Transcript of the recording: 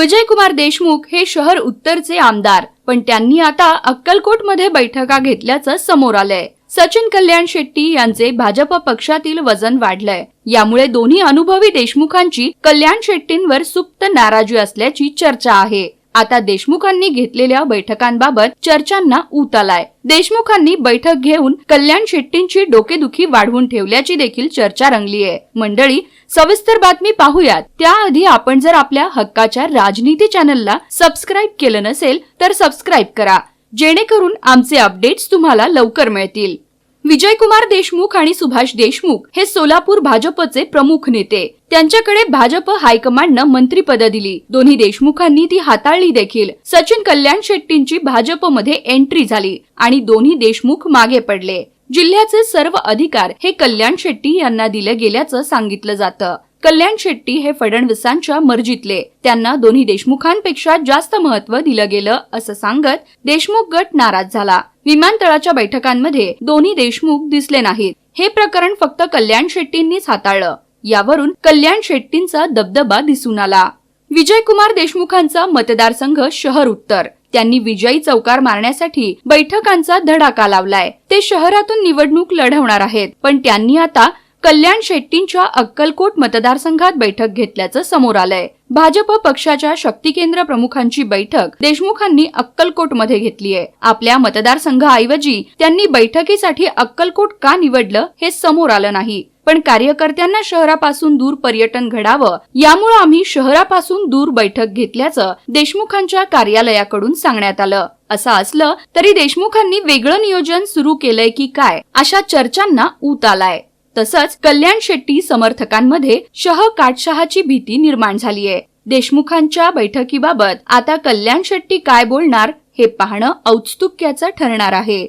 विजयकुमार देशमुख हे शहर उत्तरचे आमदार पण त्यांनी आता अक्कलकोटमध्ये बैठका घेतल्याचं समोर आलंय. सचिन कल्याण शेट्टी यांचे भाजप पक्षातील वजन वाढलंय. यामुळे दोन्ही अनुभवी देशमुखांची कल्याण शेट्टींवर सुप्त नाराजी असल्याची चर्चा आहे. आता देशमुखांनी घेतलेल्या बैठकांबाबत चर्चांना ऊत आलाय. देशमुखांनी बैठक घेऊन कल्याण शेट्टींची डोकेदुखी वाढवून ठेवल्याची देखील चर्चा रंगली आहे मंडळी सविस्तर बातमी पाहूयात. त्याआधी आपण जर आपल्या हक्काच्या राजनीती चॅनलला सबस्क्राईब केलं नसेल तर सबस्क्राईब करा. जेणेकरून आमचे अपडेट्स तुम्हाला लवकर मिळतील. विजयकुमार देशमुख आणि सुभाष देशमुख हे सोलापूर भाजपचे प्रमुख नेते. त्यांच्याकडे भाजप हायकमांडनं मंत्रीपद दिली. दोन्ही देशमुखांनी ती हाताळली देखील. सचिन कल्याण शेट्टींची भाजपमध्ये एंट्री झाली आणि दोन्ही देशमुख मागे पडले. जिल्ह्याचे सर्व अधिकार हे कल्याण शेट्टी यांना दिले गेल्याचं सांगितलं जातं. कल्याण शेट्टी हे फडणवीसांच्या मर्जीतले. त्यांना दोन्ही देशमुखांपेक्षा जास्त महत्त्व दिलं गेलं असं सांगत देशमुख गट नाराज झाला. विमानतळाच्या बैठकांमध्ये दोन्ही देशमुख दिसले नाहीत. हे प्रकरण फक्त कल्याण शेट्टींनीच हाताळलं. यावरून कल्याण शेट्टींचा दबदबा दिसून आला. विजयकुमार देशमुखांचा मतदारसंघ शहर उत्तर. त्यांनी विजयी चौकार मारण्यासाठी बैठकांचा धडाका लावलाय. ते शहरातून निवडणूक लढवणार आहेत. पण त्यांनी आता कल्याण शेट्टींच्या अक्कलकोट मतदारसंघात बैठक घेतल्याचं समोर आलंय. भाजप पक्षाच्या शक्ती केंद्र प्रमुखांची बैठक देशमुखांनी अक्कलकोटमध्ये घेतली आहे. आपल्या मतदारसंघाऐवजी त्यांनी बैठकीसाठी अक्कलकोट का निवडलं हे समोर आलं नाही. पण कार्यकर्त्यांना शहरापासून दूर पर्यटन घडावं यामुळे आम्ही शहरापासून दूर बैठक घेतल्याचं देशमुखांच्या कार्यालयाकडून सांगण्यात आलं. असं असलं तरी देशमुखांनी वेगळं नियोजन सुरू केलंय की काय अशा चर्चांना ऊत आलाय. तसंच कल्याण शेट्टी समर्थकांमध्ये शह काटशहाची भीती निर्माण झालीय. देशमुखांच्या बैठकीबाबत आता कल्याण शेट्टी काय बोलणार हे पाहणं औत्सुक्याचं ठरणार आहे.